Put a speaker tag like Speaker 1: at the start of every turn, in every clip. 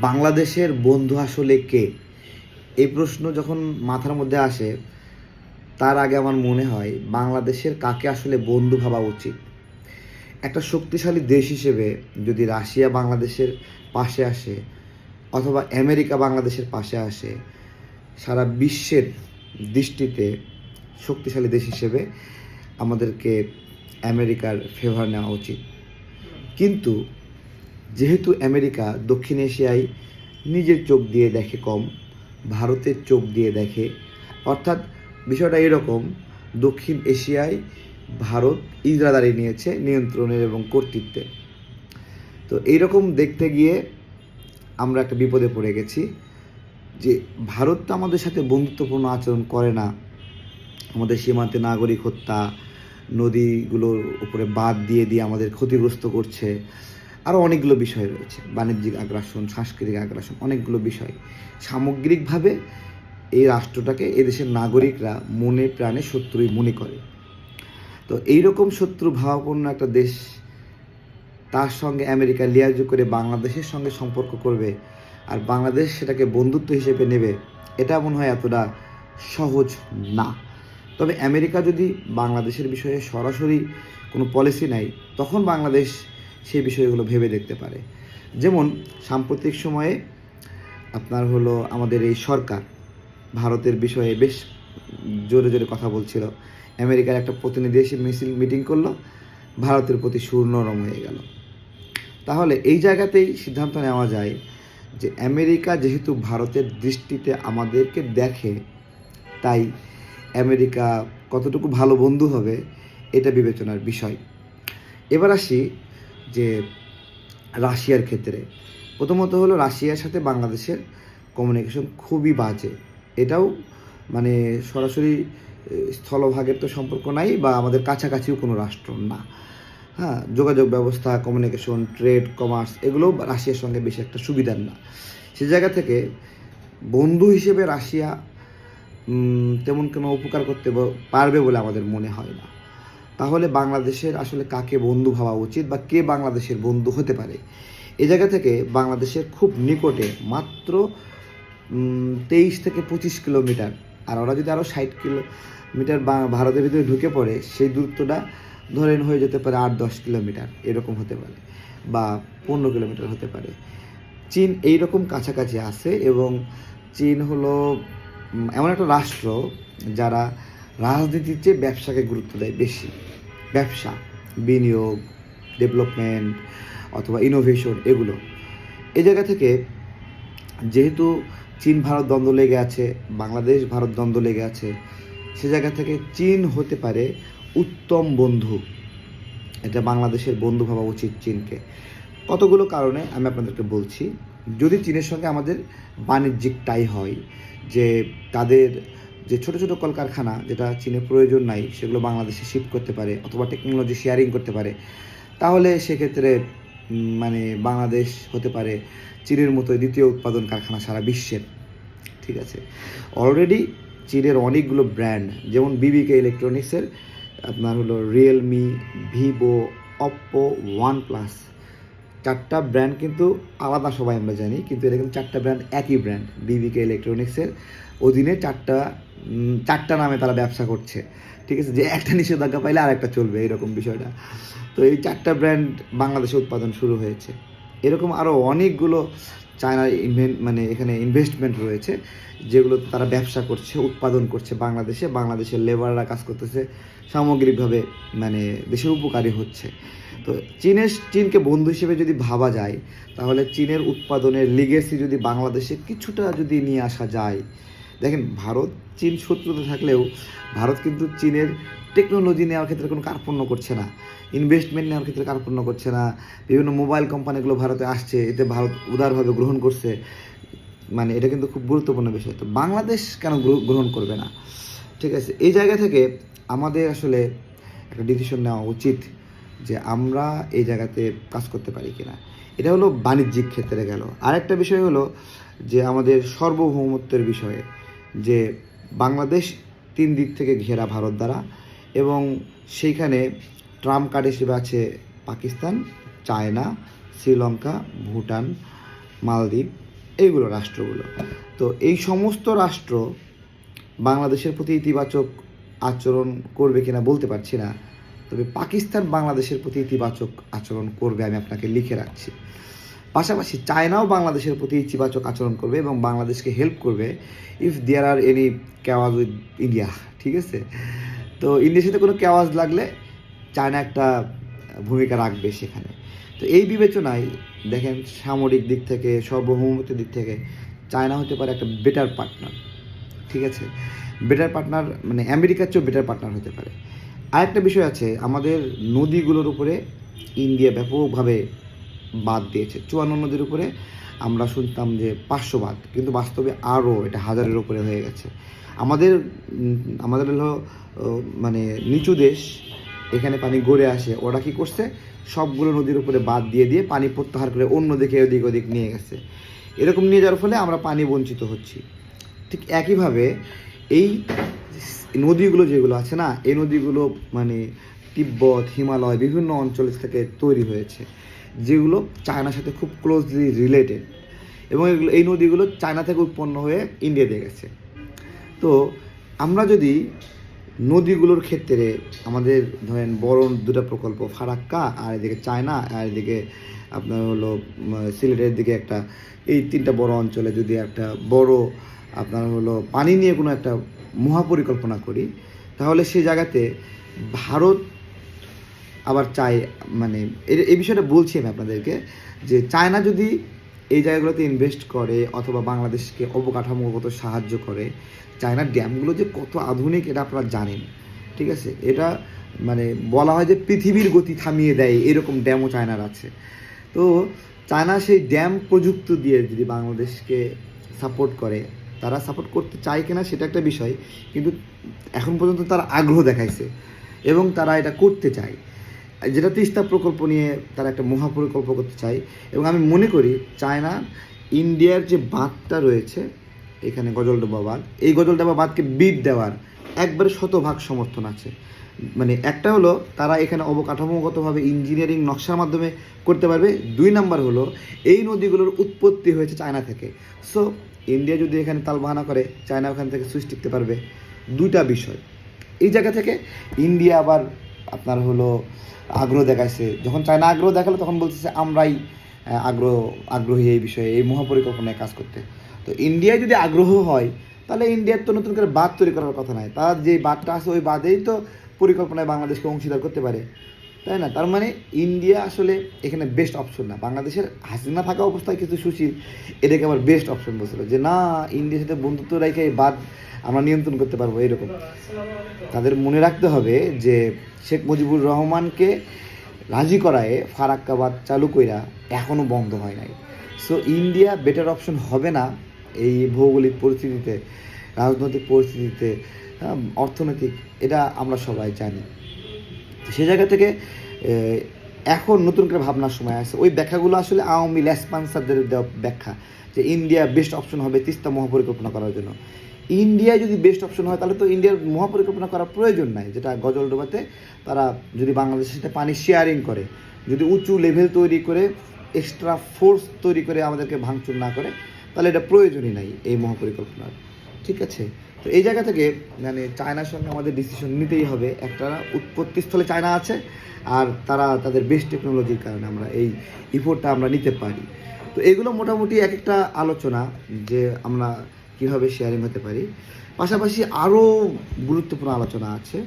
Speaker 1: বাংলাদেশের বন্ধু আসলে কে? এই প্রশ্ন যখন মাথার মধ্যে আসে, তার আগে আমার মনে হয় বাংলাদেশের কাকে আসলে বন্ধু ভাবা উচিত? একটা শক্তিশালী দেশ হিসেবে যদি রাশিয়া বাংলাদেশের পাশে আসে অথবা আমেরিকা বাংলাদেশের পাশে আসে, সারা বিশ্বের দৃষ্টিতে শক্তিশালী দেশ হিসেবে আমাদেরকে আমেরিকার ফেভার নেওয়া উচিত। কিন্তু যেহেতু আমেরিকা দক্ষিণ এশিয়ায় নিজের চোখ দিয়ে দেখে কম, ভারতের চোখ দিয়ে দেখে। অর্থাৎ বিষয়টা এরকম, দক্ষিণ এশিয়ায় ভারত ইজরাদারি নিয়েছে নিয়ন্ত্রণের এবং কর্তৃত্বের তো এইরকম দেখতে গিয়ে আমরা একটা বিপদে পড়ে গেছি যে ভারত তো আমাদের সাথে বন্ধুত্বপূর্ণ আচরণ করে না। আমাদের সীমান্তে নাগরিক হত্যা, নদীগুলোর উপরে বাদ দিয়ে দিয়ে আমাদের ক্ষতিগ্রস্ত করছে। আরও অনেকগুলো বিষয় রয়েছে। বাণিজ্যিক আগ্রাসন, সাংস্কৃতিক আগ্রাসন, অনেকগুলো বিষয়। সামগ্রিকভাবে এই রাষ্ট্রটাকে এদেশের নাগরিকরা মনে প্রাণে শত্রুই মনে করে। তো এইরকম শত্রু ভাবাপন্ন একটা দেশ তার সঙ্গে আমেরিকা লিয়াজু করে বাংলাদেশের সঙ্গে সম্পর্ক করবে আর বাংলাদেশ সেটাকে বন্ধুত্ব হিসেবে নেবে, এটা মনে হয় এতটা সহজ না। তবে আমেরিকা যদি বাংলাদেশের বিষয়ে সরাসরি কোনো পলিসি নেয়, তখন বাংলাদেশ সেই বিষয়গুলো ভেবে দেখতে পারে। যেমন, সাম্প্রতিক সময়ে আপনার হলো আমাদের এই সরকার ভারতের বিষয়ে বেশ জোরে জোরে কথা বলছিল। আমেরিকার একটা প্রতিনিধি এসে মিছিল, মিটিং করল। ভারতের প্রতি সুর হয়ে গেল। তাহলে এই জায়গাতেই সিদ্ধান্ত নেওয়া যায় যে আমেরিকা যেহেতু ভারতের দৃষ্টিতে আমাদেরকে দেখে, তাই আমেরিকা কতটুকু ভালো বন্ধু হবে, এটা বিবেচনার বিষয়। এবার আসি যে রাশিয়ার ক্ষেত্রে। প্রথমত হলো রাশিয়ার সাথে বাংলাদেশের কমিউনিকেশন খুবই বাজে। এটাও মানে সরাসরি স্থলভাগের তো সম্পর্ক নাই বা আমাদের কাছাকাছিও কোনো রাষ্ট্র না। হ্যাঁ যোগাযোগ ব্যবস্থা কমিউনিকেশন ট্রেড কমার্স এগুলো রাশিয়ার সঙ্গে বেশি একটা সুবিধার না। সে জায়গা থেকে বন্ধু হিসেবে রাশিয়া তেমন কোনো উপকার করতে পারবে বলে আমাদের মনে হয় না। তাহলে বাংলাদেশের আসলে কাকে বন্ধু ভাবা উচিত বা কে বাংলাদেশের বন্ধু হতে পারে? এ জায়গা থেকে বাংলাদেশের খুব নিকটে মাত্র তেইশ থেকে পঁচিশ কিলোমিটার। আর ওরা যদি আরও ষাট কিলোমিটার ভারতের ভিতরে ঢুকে পড়ে, সেই দূরত্বটা ধরেন হয়ে যেতে পারে আট, দশ কিলোমিটার। এরকম হতে পারে বা পনেরো কিলোমিটার হতে পারে। চীন এই রকম কাছাকাছি আছে এবং চীন হলো এমন একটা রাষ্ট্র যারা রাজনীতির চেয়ে ব্যবসাকে গুরুত্ব দেয় বেশি। ব্যবসা, বিনিয়োগ ডেভেলপমেন্ট অথবা ইনোভেশন এগুলো। এই জায়গা থেকে যেহেতু চীন ভারত দ্বন্দ্ব লেগে আছে, বাংলাদেশ ভারত দ্বন্দ্ব লেগে আছে, সে জায়গা থেকে চীন হতে পারে উত্তম বন্ধু। এটা বাংলাদেশের বন্ধু ভাবা উচিত চীনকে। কতগুলো কারণে আমি আপনাদেরকে বলছি। যদি চীনের সঙ্গে আমাদের বাণিজ্যিক টাই হয়, যে তাদের যে ছোট ছোট কলকারখানা যেটা চীনের প্রয়োজন নাই, সেগুলো বাংলাদেশে শিফট করতে পারে অথবা টেকনোলজি শেয়ারিং করতে পারে, তাহলে সেক্ষেত্রে মানে বাংলাদেশ হতে পারে চীনের মতো দ্বিতীয় উৎপাদন কারখানা সারা বিশ্বের, ঠিক আছে? অলরেডি চীনের অনেকগুলো ব্র্যান্ড যেমন বিবিকে ইলেকট্রনিক্সের আপনার হলো Realme Vivo Oppo OnePlus চারটা ব্র্যান্ড কিন্তু আলাদা সবাই আমরা জানি, কিন্তু এটা কিন্তু চারটা ব্র্যান্ড একই ব্র্যান্ড বিবিকে ইলেকট্রনিক্সের অধীনে চারটা চারটা নামে তারা ব্যবসা করছে। ঠিক আছে? যে একটা নিষেধাজ্ঞা পাইলে আর একটা চলবে এরকম বিষয়টা। তো এই চারটা ব্র্যান্ড বাংলাদেশে উৎপাদন শুরু হয়েছে। এরকম আরও অনেকগুলো চায়নার ইনভেন্ট মানে এখানে ইনভেস্টমেন্ট রয়েছে, যেগুলো তারা ব্যবসা করছে, উৎপাদন করছে বাংলাদেশে। বাংলাদেশের লেবাররা কাজ করতেছে, সামগ্রিকভাবে মানে দেশের উপকারী হচ্ছে। তো চীনের, চীনকে বন্ধু হিসেবে যদি ভাবা যায়, তাহলে চীনের উৎপাদনের লিগেসি যদি বাংলাদেশে কিছুটা যদি নিয়ে আসা যায় দেখেন ভারত চীন শত্রুতা থাকলেও ভারত কিন্তু চীনের টেকনোলজি নেওয়ার ক্ষেত্রে কোনো কার্পণ্য করছে না ইনভেস্টমেন্ট নেওয়ার ক্ষেত্রে কার্পণ্য করছে না, বিভিন্ন মোবাইল কোম্পানিগুলো ভারতে আসছে, এতে ভারত উদারভাবে গ্রহণ করছে মানে এটা কিন্তু খুব গুরুত্বপূর্ণ বিষয়। তো বাংলাদেশ কেন গ্রহণ করবে না? ঠিক আছে, এই জায়গা থেকে আমাদের আসলে একটা ডিসিশন নেওয়া উচিত যে আমরা এই জায়গাতে কাজ করতে পারি কিনা। এটা হলো বাণিজ্যিক ক্ষেত্রে গেল। আরেকটা বিষয় হলো যে আমাদের সার্বভৌমত্বের বিষয়ে। যে বাংলাদেশ তিন দিক থেকে ঘেরা ভারত দ্বারা এবং সেইখানে ট্রাম্প কার্ড হিসেবে আছে পাকিস্তান, চায়না, শ্রীলঙ্কা, ভুটান, মালদ্বীপ, এইগুলো রাষ্ট্রগুলো। তো এই সমস্ত রাষ্ট্র বাংলাদেশের প্রতি ইতিবাচক আচরণ করবে কিনা বলতে পারছি না, তবে পাকিস্তান বাংলাদেশের প্রতি ইতিবাচক আচরণ করবে আমি আপনাকে লিখে রাখছি। পাশাপাশি চায়নাও বাংলাদেশের প্রতি ইতিবাচক আচরণ করবে এবং বাংলাদেশকে হেল্প করবে if there are any chaos with India ঠিক আছে? তো ইন্ডিয়ার সাথে কোনো ক্যাওয়াজ লাগলে চায়না একটা ভূমিকা রাখবে সেখানে। তো এই বিবেচনায় দেখেন সামরিক দিক থেকে, সার্বভৌমত্বের দিক থেকে চায়না হতে পারে একটা বেটার পার্টনার ঠিক আছে? বেটার পার্টনার মানে আমেরিকার চেয়েও বেটার পার্টনার হতে পারে। আরেকটা বিষয় আছে, আমাদের নদীগুলোর উপরে ইন্ডিয়া ব্যাপকভাবে বাদ দিয়েছে। চুয়ান্ন নদীর উপরে আমরা শুনতাম যে পাঁচশো বাদ, কিন্তু বাস্তবে আরও এটা হাজারের উপরে হয়ে গেছে। আমাদের আমাদের হলো মানে নিচু দেশ, এখানে পানি গড়ে আসে, ওরা কী করছে? সবগুলো নদীর উপরে বাদ দিয়ে দিয়ে পানি প্রত্যাহার করে অন্য দিকে ওদিক ওদিক নিয়ে গেছে। এরকম নিয়ে যাওয়ার ফলে আমরা পানি বঞ্চিত হচ্ছি। ঠিক একইভাবে এই নদীগুলো যেগুলো আছে না, এই নদীগুলো মানে তিব্বত, হিমালয়, বিভিন্ন অঞ্চল থেকে তৈরি হয়েছে। যেগুলো চায়নার সাথে খুব ক্লোজলি রিলেটেড এবং এগুলো এই নদীগুলো চায়না থেকে উৎপন্ন হয়ে ইন্ডিয়াতে গেছে। তো আমরা যদি নদীগুলোর ক্ষেত্রে আমাদের ধরেন বড় দুটো প্রকল্প, ফারাক্কা আর এদিকে চায়না আর এদিকে আপনার হলো সিলেটের দিকে একটা, এই তিনটা বড় অঞ্চলে যদি একটা বড় আপনার হলো পানি নিয়ে কোনো একটা মহাপরিকল্পনা করি, তাহলে সেই জায়গাতে ভারত আবার চাই মানে এই বিষয়টা বলছি আমি আপনাদেরকে, যে চায়না যদি এই জায়গাগুলোতে ইনভেস্ট করে অথবা বাংলাদেশকে অবকাঠামোগত সাহায্য করে, চায়নার ড্যামগুলো যে কত আধুনিক এটা আপনারা জানেন, ঠিক আছে? এটা মানে বলা হয় যে পৃথিবীর গতি থামিয়ে দেয়, এরকম ড্যামও চায়নার আছে। তো চায়না সেই ড্যাম প্রযুক্তি দিয়ে যদি বাংলাদেশকে সাপোর্ট করে, তারা সাপোর্ট করতে চায় কিনা সেটা একটা বিষয়, কিন্তু এখন পর্যন্ত তারা আগ্রহ দেখাইছে এবং তারা এটা করতে চায়। যেটা তিস্তা প্রকল্প নিয়ে তারা একটা মহাপরিকল্প করতে চায়, এবং আমি মনে করি চায়না, ইন্ডিয়ার যে বাঁধটা রয়েছে, এখানে গজলডোবা বাঁধ, এই গজলডোবা বাঁধকে বিট দেওয়ার একবারে শতভাগ সমর্থন আছে। মানে একটা হলো, তারা এখানে অবকাঠামোগতভাবে ইঞ্জিনিয়ারিং নকশার মাধ্যমে করতে পারবে, দুই নাম্বার হলো, এই নদীগুলোর উৎপত্তি হয়েছে চায়না থেকে। সো ইন্ডিয়া যদি এখানে তালবাহানা করে, চায়না ওখান থেকে সুইচ টিকতে পারবে। দুইটা বিষয়। এই জায়গা থেকে ইন্ডিয়া আবার আপনার হলো আগ্রহ দেখাইছে। যখন চায়না আগ্রহ দেখাল, তখন বলতেছে, আমরাই আগ্রহ, আগ্রহী এই বিষয়ে, এই মহাপরিকল্পনায় কাজ করতে। তো ইন্ডিয়ায় যদি আগ্রহ হয়, তাহলে ইন্ডিয়ার তো নতুন করে বাদ তৈরি করার কথা নয় তার যে বাদটা আছে, ওই বাদেই তো পরিকল্পনায় বাংলাদেশকে অংশীদার করতে পারে। তাই না? তার মানে ইন্ডিয়া আসলে এখানে বেস্ট অপশন না। বাংলাদেশের হাসিনা থাকা অবস্থায় কিছু সুশীল এটাকে আবার বেস্ট অপশন বলছিল যে না ইন্ডিয়ার সাথে বন্ধুত্ব রেখে বাদ আমরা নিয়ন্ত্রণ করতে পারব। এরকম। তাদের মনে রাখতে হবে যে শেখ মুজিবুর রহমানকে রাজি করায় ফারাক্কাবাদ চালু কইরা এখনও বন্ধ হয় নাই। সো ইন্ডিয়া বেটার অপশন হবে না এই ভৌগোলিক পরিস্থিতিতে রাজনৈতিক পরিস্থিতিতে হ্যাঁ, অর্থনৈতিক এটা আমরা সবাই জানি। সে জায়গা থেকে এখন নতুন করে ভাবনার সময় আছে। ওই ব্যাখ্যাগুলো আসলে আওয়ামী লেসপান্সারদের দেওয়া ব্যাখ্যা যে ইন্ডিয়া বেস্ট অপশন হবে তিস্তা মহাপরিকল্পনা করার জন্য। ইন্ডিয়া যদি বেস্ট অপশন হয়, তাহলে তো ইন্ডিয়ার মহাপরিকল্পনা করার প্রয়োজন নাই। যেটা গজলডোবাতে তারা যদি বাংলাদেশের সাথে পানি শেয়ারিং করে, যদি উঁচু লেভেল তৈরি করে এক্সট্রা ফোর্স তৈরি করে আমাদেরকে ভাঙচুর না করে, তাহলে এটা প্রয়োজনই নাই এই মহাপরিকল্পনার। ঠিক আছে? তো এই জায়গা থেকে মানে চায়নার সঙ্গে আমাদের ডিসিশন নিতেই হবে। একটা উৎপত্তিস্থলে চায়না আছে, আর তারা তাদের বেস্ট টেকনোলজির কারণে আমরা এই ইফোর্টটা আমরা নিতে পারি। তো এগুলো মোটামুটি এক একটা আলোচনা যে আমরা কীভাবে শেয়ারিং হতে পারি। পাশাপাশি আরও গুরুত্বপূর্ণ আলোচনা আছে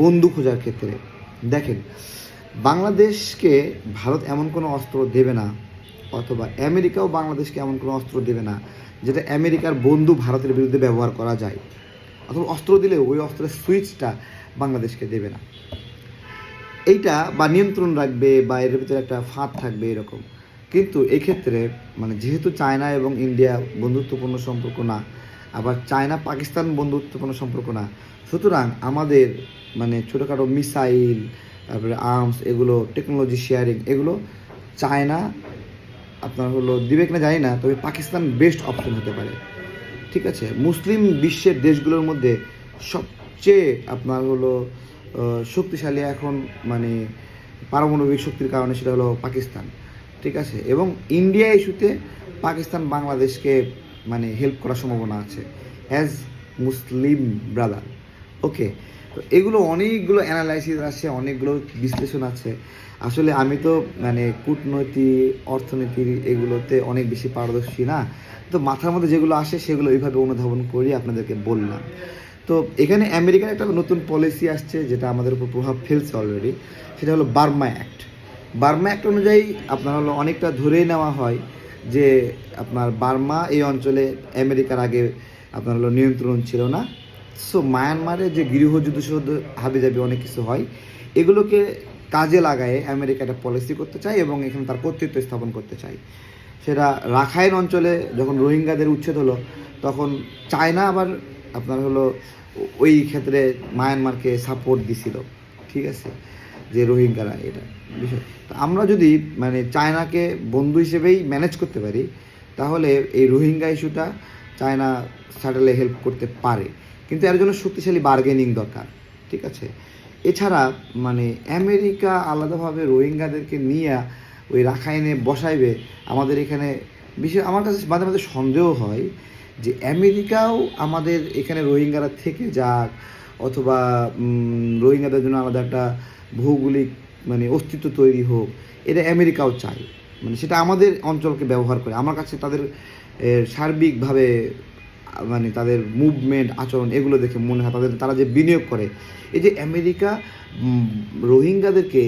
Speaker 1: বন্ধু খোঁজার ক্ষেত্রে। দেখেন, বাংলাদেশকে ভারত এমন কোনো অস্ত্র দেবে না অথবা আমেরিকাও বাংলাদেশকে এমন কোনো অস্ত্র দেবে না যেটা আমেরিকার বন্ধু ভারতের বিরুদ্ধে ব্যবহার করা যায়। অথবা অস্ত্র দিলেও ওই অস্ত্রের সুইচটা বাংলাদেশকে দেবে না। এইটা বা নিয়ন্ত্রণ রাখবে বা এর ভিতরে একটা ফাঁদ থাকবে এরকম। কিন্তু এক্ষেত্রে মানে যেহেতু চায়না এবং ইন্ডিয়া বন্ধুত্বপূর্ণ সম্পর্ক না, আবার চায়না পাকিস্তান বন্ধুত্বপূর্ণ সম্পর্ক না, সুতরাং আমাদের মানে ছোটোখাটো মিসাইল, তারপরে আর্মস, এগুলো, টেকনোলজি, শেয়ারিং, এগুলো চায়না আপনার হলো দিবে কিনা জানি না, তবে পাকিস্তান বেস্ট অপশন হতে পারে। ঠিক আছে? মুসলিম বিশ্বের দেশগুলোর মধ্যে সবচেয়ে আপনার হলো শক্তিশালী এখন মানে পারমাণবিক শক্তির কারণে সেটা হলো পাকিস্তান। ঠিক আছে? এবং ইন্ডিয়া ইস্যুতে পাকিস্তান বাংলাদেশকে মানে হেল্প করার সম্ভাবনা আছে অ্যাজ মুসলিম ব্রাদার ওকে তো এগুলো অনেকগুলো অ্যানালাইসিস আছে অনেকগুলো বিশ্লেষণ আছে। আসলে আমি তো মানে কূটনৈতিক অর্থনীতির এগুলোতে অনেক বেশি পারদর্শী না। তো মাথার মধ্যে যেগুলো আসে সেগুলো ওইভাবে অনুধাবন করি, আপনাদেরকে বললাম। তো এখানে আমেরিকার একটা নতুন পলিসি আসছে, যেটা আমাদের উপর প্রভাব ফেলছে অলরেডি সেটা হলো বার্মা অ্যাক্ট। বার্মা অ্যাক্ট অনুযায়ী আপনার হলো অনেকটা ধরেই নেওয়া হয় যে, আপনার বার্মা এই অঞ্চলে আমেরিকার আগে আপনার হলো নিয়ন্ত্রণ ছিল না। সো মায়ানমারে যে গৃহযুদ্ধ হাবি হাবিজাবি অনেক কিছু হয়, এগুলোকে কাজে লাগায় আমেরিকা একটা পলিসি করতে চায় এবং এখানে তার কর্তৃত্ব স্থাপন করতে চায়। সেটা রাখাইন অঞ্চলে যখন রোহিঙ্গাদের উচ্ছেদ হলো, তখন চায়না আবার আপনার হলো ওই ক্ষেত্রে মায়ানমারকে সাপোর্ট দিছিল। ঠিক আছে? যে রোহিঙ্গারা এটা বিষয়। তো আমরা যদি মানে চায়নাকে বন্ধু হিসেবেই ম্যানেজ করতে পারি, তাহলে এই রোহিঙ্গা ইস্যুটা চায়না স্যাটেলে হেল্প করতে পারে। কিন্তু এর জন্য শক্তিশালী বার্গেনিং দরকার, ঠিক আছে? এছাড়া মানে আমেরিকা আলাদাভাবে রোহিঙ্গাদেরকে নিয়ে ওই রাখাইনে বসাইবে, আমাদের এখানে বিশেষ, আমার কাছে মাঝে মাঝে সন্দেহ হয় যে আমেরিকাও আমাদের এখানে রোহিঙ্গারা থেকে যাক, অথবা রোহিঙ্গাদের জন্য আলাদা একটা ভৌগোলিক মানে অস্তিত্ব তৈরি হোক, এটা আমেরিকাও চায়। মানে সেটা আমাদের অঞ্চলকে ব্যবহার করে। আমার কাছে তাদের সার্বিকভাবে মানে তাদের মুভমেন্ট আচরণ, এগুলো দেখে মনে হয় তাদের, তারা যে বিনিয়োগ করে। এই যে আমেরিকা রোহিঙ্গাদেরকে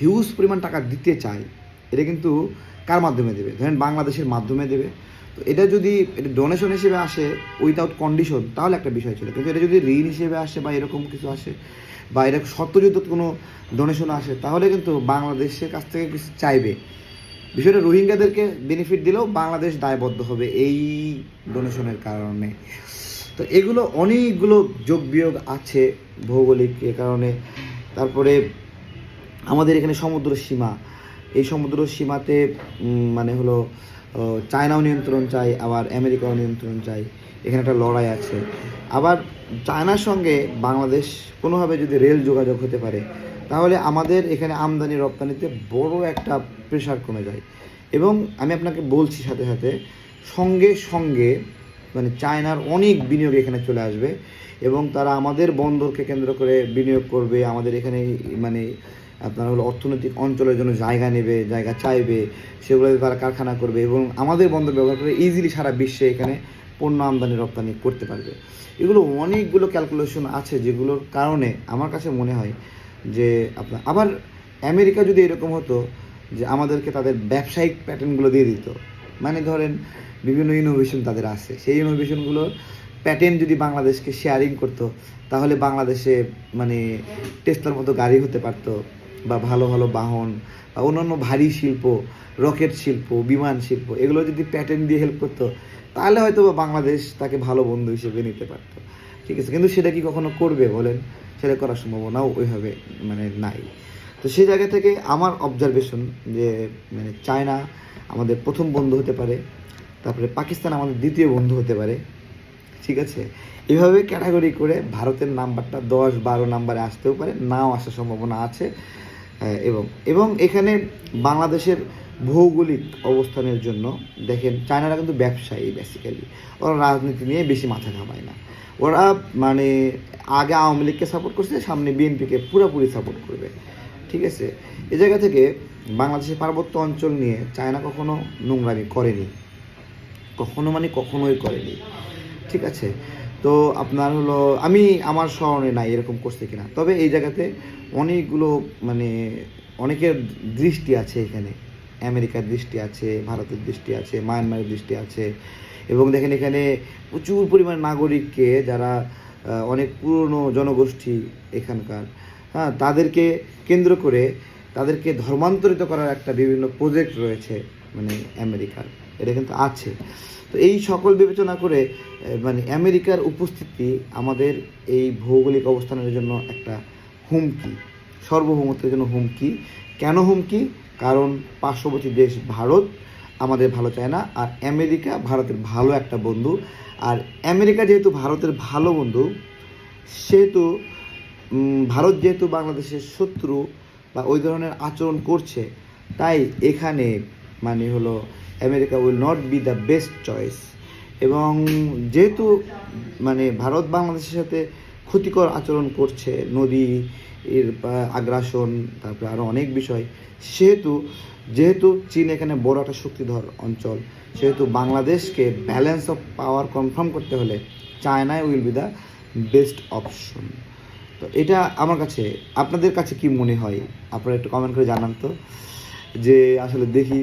Speaker 1: হিউজ পরিমাণ টাকা দিতে চায়, এটা কিন্তু কার মাধ্যমে দেবে? ধরেন বাংলাদেশের মাধ্যমে দেবে। তো এটা যদি এটা ডোনেশন হিসেবে আসে উইথাউট কন্ডিশন তাহলে একটা বিষয় ছিল। কিন্তু এটা যদি ঋণ হিসেবে আসে বা এরকম কিছু আসে, বা এটা সত্যযুদ্ধ কোনো ডোনেশন আসে, তাহলে কিন্তু বাংলাদেশের কাছ থেকে কিছু চাইবে। বিষয়টা রোহিঙ্গাদেরকে বেনিফিট দিলেও বাংলাদেশ দায়বদ্ধ হবে এই ডোনেশনের কারণে। তো এগুলো অনেকগুলো যোগ বিয়োগ আছে ভৌগোলিক এ কারণে। তারপরে আমাদের এখানে সমুদ্র সীমা। এই সমুদ্র সীমাতে মানে হলো চায়নাও নিয়ন্ত্রণ চাই আবার আমেরিকাও নিয়ন্ত্রণ চাই এখানে একটা লড়াই আছে। আবার চায়নার সঙ্গে বাংলাদেশ কোনোভাবে যদি রেল যোগাযোগ হতে পারে তাহলে আমাদের এখানে আমদানি রপ্তানিতে বড় একটা প্রেশার কমে যায়। এবং আমি আপনাকে বলছি সাথে সাথে, সঙ্গে সঙ্গে মানে চায়নার অনেক বিনিয়োগ এখানে চলে আসবে এবং তারা আমাদের বন্দরকে কেন্দ্র করে বিনিয়োগ করবে, আমাদের এখানে মানে আপনার হলো অর্থনৈতিক অঞ্চলের জন্য জায়গা নেবে, জায়গা চাইবে সেগুলোতে তারা কারখানা করবে এবং আমাদের বন্দর ব্যবহার করে ইজিলি সারা বিশ্বে এখানে পণ্য আমদানি রপ্তানি করতে পারবে। এগুলো অনেকগুলো ক্যালকুলেশন আছে যেগুলোর কারণে আমার কাছে মনে হয় যে আপনার, আবার আমেরিকা যদি এরকম হতো যে আমাদেরকে তাদের ব্যবসায়িক প্যাটার্নগুলো দিয়ে দিত মানে ধরেন বিভিন্ন ইনোভেশন তাদের আছে, সেই ইনোভেশনগুলো প্যাটেন্ট যদি বাংলাদেশকে শেয়ারিং করতো, তাহলে বাংলাদেশে মানে টেস্লার মতো গাড়ি হতে পারতো, বা ভালো ভালো বাহন, বা অন্যান্য ভারী শিল্প রকেট শিল্প, বিমান শিল্প, এগুলো যদি প্যাটেন্ট দিয়ে হেল্প করতো, তাহলে হয়তো বাংলাদেশ তাকে ভালো বন্ধু হিসেবে নিতে পারতো। ঠিক আছে, কিন্তু সেটা কি কখনো করবে বলেন? সেটা করার সম্ভাবনাও ওইভাবে মানে নাই। তো সেই জায়গা থেকে আমার অবজারভেশন যে মানে চায়না আমাদের প্রথম বন্ধু হতে পারে, তারপরে পাকিস্তান আমাদের দ্বিতীয় বন্ধু হতে পারে, ঠিক আছে? এভাবে ক্যাটাগরি করে ভারতের নাম্বারটা দশ বারো নাম্বারে আসতেও পারে, নাও আসার সম্ভাবনা আছে। এবং এবং এখানে বাংলাদেশের ভৌগোলিক অবস্থানের জন্য দেখেন চায়নারা কিন্তু ব্যবসায়ী বেসিক্যালি ওরা রাজনীতি নিয়ে বেশি মাথা ঘামায় না। ওরা মানে আগে আওয়ামী লীগকে সাপোর্ট করছে, সামনে বিএনপিকে পুরোপুরি সাপোর্ট করবে। ঠিক আছে? এ জায়গা থেকে বাংলাদেশের পার্বত্য অঞ্চল নিয়ে চায়না কখনো নোংরামি করেনি। কখনো মানে কখনোই করেনি। ঠিক আছে? তো আপনার হলো, আমি আমার স্মরণে নাই এরকম করছে কিনা। তবে এই জায়গাতে অনেকগুলো মানে অনেকের দৃষ্টি আছে এখানে। আমেরিকার দৃষ্টি আছে, ভারতের দৃষ্টি আছে, মায়ানমারের দৃষ্টি আছে। এবং দেখেন এখানে প্রচুর পরিমাণ নাগরিককে যারা অনেক পুরনো জনগোষ্ঠী এখানকার হ্যাঁ তাদেরকে কেন্দ্র করে তাদেরকে ধর্মান্তরিত করার একটা বিভিন্ন প্রজেক্ট রয়েছে মানে আমেরিকার। এটা কিন্তু আছে। তো এই সকল বিবেচনা করে মানে আমেরিকার উপস্থিতি আমাদের এই ভৌগোলিক অবস্থানের জন্য একটা হুমকি, সার্বভৌমত্বের জন্য হুমকি। কেন হুমকি? কারণ পার্শ্ববর্তী দেশ ভারত আমাদের ভালো চায় না, আর আমেরিকা ভারতের ভালো একটা বন্ধু। আর আমেরিকা যেহেতু ভারতের ভালো বন্ধু, সেহেতু ভারত যেহেতু বাংলাদেশের শত্রু বা ওই ধরনের আচরণ করছে, তাই এখানে মানে হলো America will not be the best choice এবং যেহেতু মানে ভারত বাংলাদেশের সাথে ক্ষতিকর আচরণ করছে, নদী, এর আগ্রাসন, তারপরে আরও অনেক বিষয়, সেহেতু, যেহেতু চীন এখানে বড় একটা শক্তিধর অঞ্চল, সেহেতু বাংলাদেশকে ব্যালেন্স অফ পাওয়ার কনফার্ম করতে হলে চায়নায় will be the best option তো এটা আমার কাছে, আপনাদের কাছে কি মনে হয়? আপনারা একটু কমেন্ট করে জানান তো, যে আসলে দেখি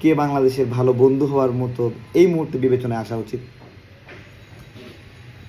Speaker 1: কে বাংলাদেশের ভালো বন্ধু হওয়ার মতো এই মুহূর্তে বিবেচনায় আসা উচিত?